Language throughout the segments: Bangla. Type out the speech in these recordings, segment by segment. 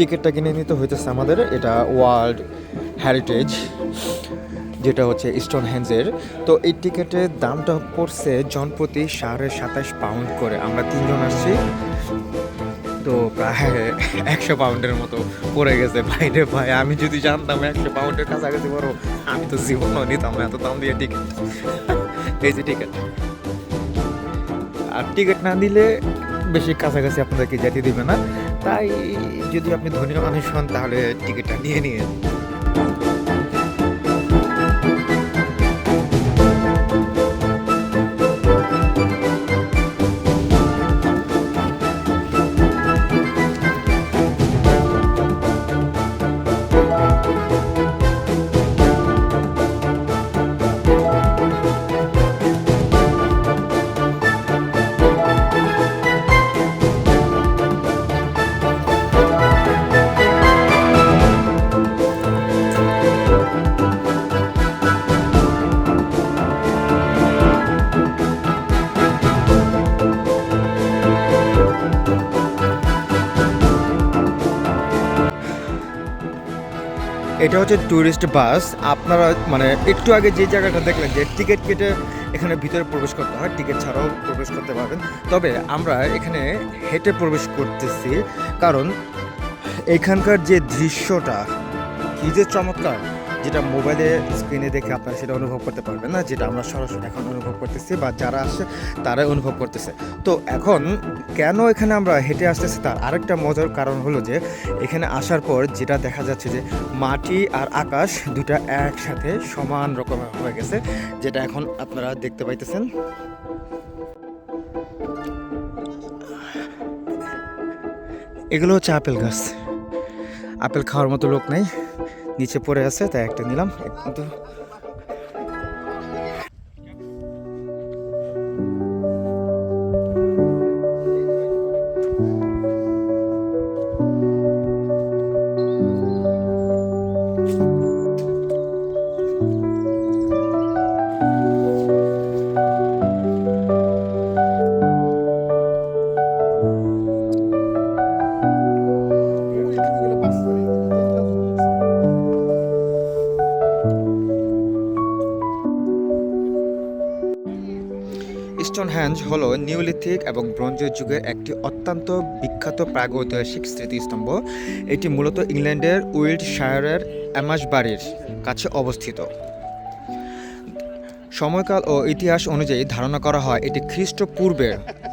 টিকিটটা কিনে নিতে হইতেছে আমাদের। এটা ওয়ার্ল্ড হেরিটেজ, যেটা হচ্ছে স্টোন হ্যান্ডসের তো এই টিকিটের দামটা পড়ছে জনপ্রতি সাড়ে সাতাশ পাউন্ড করে। আমরা তিনজন আসছি। তো প্রায় একশো পাউন্ডের মতো পড়ে গেছে। ভাইরে ভাই, আমি যদি জানতাম একশো পাউন্ডের কাছাকাছি বড় আমি তো জীবনও নিতাম এত দাম দিয়ে টিকিট। এই যে টিকিট। আর টিকিট না দিলে বেশি কাছাকাছি আপনাদেরকে যেতে দিবে না। তাই যদি আপনি ধনী মানুষ হন তাহলে টিকিটটা নিয়ে নিয়ে এটা হচ্ছে ট্যুরিস্ট বাস আপনারা মানে একটু আগে যে জায়গাটা দেখলেন যে টিকিট কেটে এখানে ভিতরে প্রবেশ করতে হয় টিকিট ছাড়াও প্রবেশ করতে পারবেন তবে আমরা এখানে হেঁটে প্রবেশ করতেছি কারণ এখানকার যে দৃশ্যটা, কী যে চমৎকার! যেটা মোবাইলে স্ক্রিনে দেখে আপনারা সেটা অনুভব করতে পারবেন না, যেটা আমরা সরাসরি এখন অনুভব করতেছি বা যারা আসছে তারাই অনুভব করতেছে। তো এখন কেন এখানে আমরা হেঁটে আসতেছি তার আরেকটা মজার কারণ হলো যে, এখানে আসার পর যেটা দেখা যাচ্ছে যে, মাটি আর আকাশ দুটা একসাথে সমান রকমের হয়ে গেছে, যেটা এখন আপনারা দেখতে পাইতেছেন। এগুলো হচ্ছে আপেল গাছ। আপেল খাওয়ার মতো লোক নাই। নিচে পড়ে আছে তাই একটা নিলাম। কিন্তু স্টোন হ্যাঞ্জ হলো নিওলিথিক এবং ব্রোঞ্জের যুগের একটি অত্যন্ত বিখ্যাত প্রাগৈতিহাসিক স্মৃতিস্তম্ভ। এটি মূলত ইংল্যান্ডের উইল্ড শায়ারের অ্যামাস বাড়ির কাছে অবস্থিত। সময়কাল ও ইতিহাস অনুযায়ী ধারণা করা হয়, এটি খ্রিস্টপূর্বে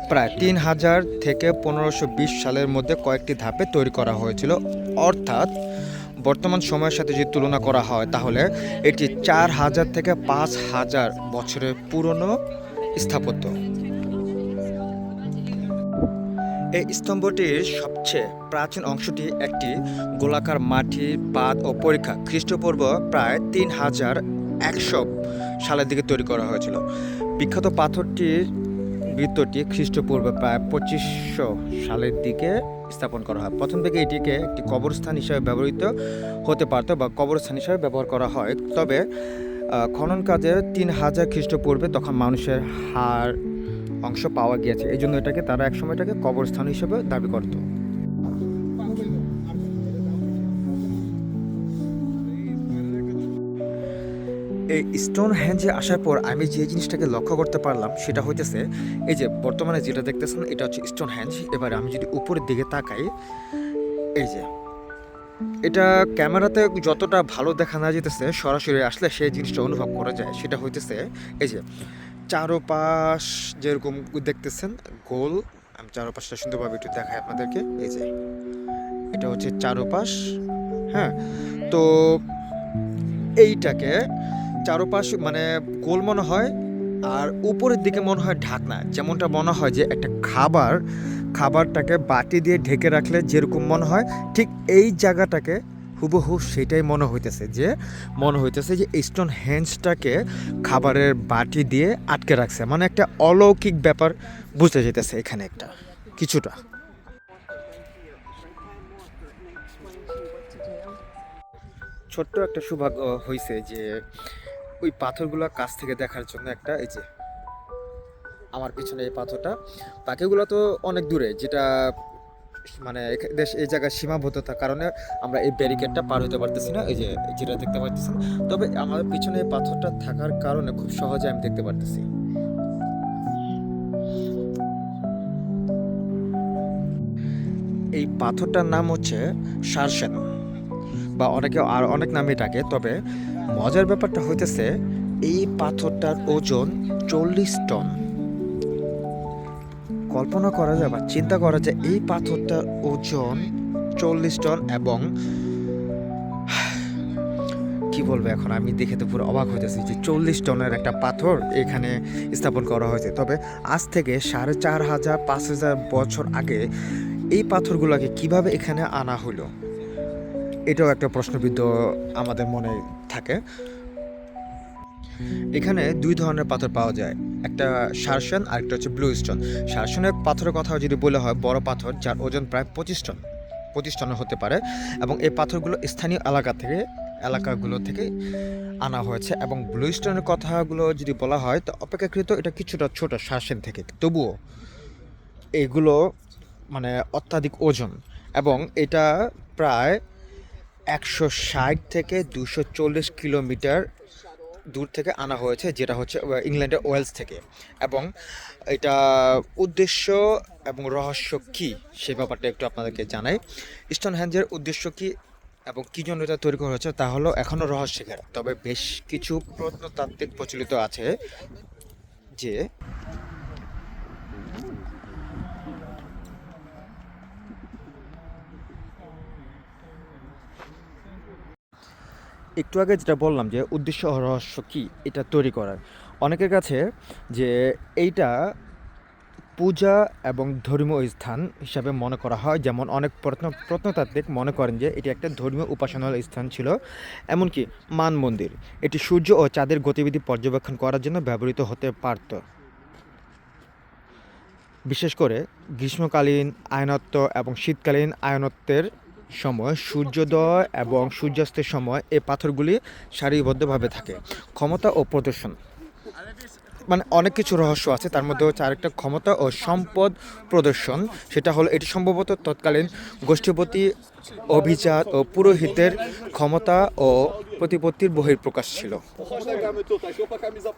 প্রায় তিন হাজার থেকে পনেরোশো সালের মধ্যে কয়েকটি ধাপে তৈরি করা হয়েছিল। অর্থাৎ বর্তমান সময়ের সাথে যদি তুলনা করা হয়, তাহলে এটি চার হাজার থেকে পাঁচ হাজার বছরের পুরনো স্থাপত্য। এই স্তম্ভটির সবচেয়ে প্রাচীন অংশটি একটি গোলাকার মাটি, বাঁধ ও পরীক্ষা। খ্রিস্টপূর্ব প্রায় তিন হাজার একশো সালের দিকে তৈরি করা হয়েছিল। বিখ্যাত পাথরটির বৃত্তটি খ্রিস্টপূর্বে প্রায় পঁচিশশো সালের দিকে স্থাপন করা হয়। প্রথম থেকে এটিকে একটি কবরস্থান হিসাবে ব্যবহৃত হতে পারত বা কবরস্থান হিসাবে ব্যবহার করা হয়। তবে খনন কাজে তিন হাজার খ্রিস্টপূর্বে তখন মানুষের হাড় অংশ পাওয়া গিয়েছে। এই জন্য এটাকে তারা একসময় এটাকে কবরস্থান হিসেবে দাবি করত। এই স্টোন হ্যাঞ্জে আসার পর আমি যে জিনিসটাকে লক্ষ্য করতে পারলাম, সেটা হইতেছে, এই যে বর্তমানে যেটা দেখতেছেন, এটা হচ্ছে স্টোন হ্যাঞ্জ এবার আমি যদি উপরের দিকে তাকাই, এই যে এটা ক্যামেরাতে যতটা ভালো দেখা না যেতেছে, সরাসরি আসলে সেই জিনিসটা অনুভব করা যায়। সেটা হইতেছে, এই যে চারোপাশ যেরকম দেখতেছেন, গোল। আমি চারোপাশটা সুন্দরভাবে একটু দেখাই আপনাদেরকে। এই যে, এটা হচ্ছে চারোপাশ হ্যাঁ? তো এইটাকে চারোপাশ মানে গোল মনে হয়, আর উপরের দিকে মনে হয় ঢাকনা। যেমনটা মনে হয় যে একটা খাবার খাবারটাকে বাটি দিয়ে ঢেকে রাখলে যেরকম মনে হয়, ঠিক এই জায়গাটাকে হুবহু সেটাই মনে হইতেছে যে, মনে হইতেছে যে স্টোন হ্যান্ডসটাকে খাবারের বাটি দিয়ে আটকে রাখছে। মানে একটা অলৌকিক ব্যাপার বুঝতে যেতেছে এখানে একটা, কিছুটা। ছোট্ট একটা সৌভাগ্য হয়েছে যে ওই পাথরগুলো কাছ থেকে দেখার জন্য একটা এই যে আমার পিছনে এই পাথরটা। পাখিগুলো তো অনেক দূরে, যেটা মানে দেশ, এই জায়গায় সীমাবদ্ধতার কারণে আমরা এই ব্যারিকেডটা পার হতে পারতেছি না, এই যে যেটা দেখতে পারতেছেন তবে আমার পিছনে এই পাথরটা থাকার কারণে খুব সহজে আমি দেখতে পারতেছি। এই পাথরটার নাম হচ্ছে সারসেন, বা অনেকে আর অনেক নামে ডাকে, তবে মজার ব্যাপারটা হইতেছে এই পাথরটার ওজন চল্লিশ টন। কল্পনা করা যায় বা চিন্তা করা যায়, এই পাথরটার ওজন চল্লিশ টন এবং কি বলব এখন, আমি দেখে তো পুরো অবাক হইতেছি যে চল্লিশ টনের একটা পাথর এখানে স্থাপন করা হয়েছে। তবে আজ থেকে সাড়ে চার হাজার, পাঁচ হাজার বছর আগে এই পাথরগুলোকে কীভাবে এখানে আনা হলো? এটাও একটা প্রশ্নবিদ্ধ আমাদের মনে থাকে। এখানে দুই ধরনের পাথর পাওয়া যায়। একটা শার্সন আর একটা হচ্ছে ব্লু স্টোন। শার্সনের পাথরের কথা যদি বলা হয়, বড় পাথর যার ওজন প্রায় পঁচিশ টন, পঁচিশ টনের হতে পারে এবং এই পাথরগুলো স্থানীয় এলাকা থেকে, এলাকাগুলো থেকে আনা হয়েছে এবং ব্লু স্টোনের কথাগুলো যদি বলা হয়, তো অপেক্ষাকৃত এটা কিছুটা ছোট শার্সেন থেকে। তবুও এগুলো মানে অত্যাধিক ওজন এবং এটা প্রায় একশো ষাট থেকে দুশো চল্লিশ কিলোমিটার দূর থেকে আনা হয়েছে, যেটা হচ্ছে ইংল্যান্ডের ওয়েলস থেকে। এবং এটা উদ্দেশ্য এবং রহস্য কী, সে ব্যাপারটা একটু আপনাদেরকে জানাই। স্টোন হ্যান্ডের উদ্দেশ্য কী এবং কী জন্য এটা তৈরি করা হয়েছে, তা হলো এখনও রহস্য ঘেরা। তবে বেশ কিছু প্রত্নতাত্ত্বিক প্রচলিত আছে যে একটু আগে যেটা বললাম যে উদ্দেশ্য রহস্য কি, এটা তৈরি করার। অনেকের কাছে যে এইটা পূজা এবং ধর্মীয় স্থান হিসাবে মনে করা হয়। যেমন অনেক প্রত্ন, প্রত্নতাত্ত্বিক মনে করেন যে এটি একটা ধর্মীয় উপাসনালয় স্থান ছিল। এমনকি মান মন্দির, এটি সূর্য ও চাঁদের গতিবিধি পর্যবেক্ষণ করার জন্য ব্যবহৃত হতে পারত। বিশেষ করে গ্রীষ্মকালীন আয়নত্ব এবং শীতকালীন আয়নত্বের সময় সূর্যোদয় এবং সূর্যাস্তের সময় এই পাথরগুলি সারিবদ্ধভাবে থাকে। ক্ষমতা ও প্রদর্শন। মানে অনেক কিছু রহস্য আছে তার মধ্যে হচ্ছে আরেকটা ক্ষমতা ও সম্পদ প্রদর্শন। সেটা হলো এটি সম্ভবত তৎকালীন গোষ্ঠীপতি অভিজাত ও পুরোহিতের ক্ষমতা ও প্রতিপত্তির বহির্প্রকাশ ছিল। tudo, tá? Show pra camisa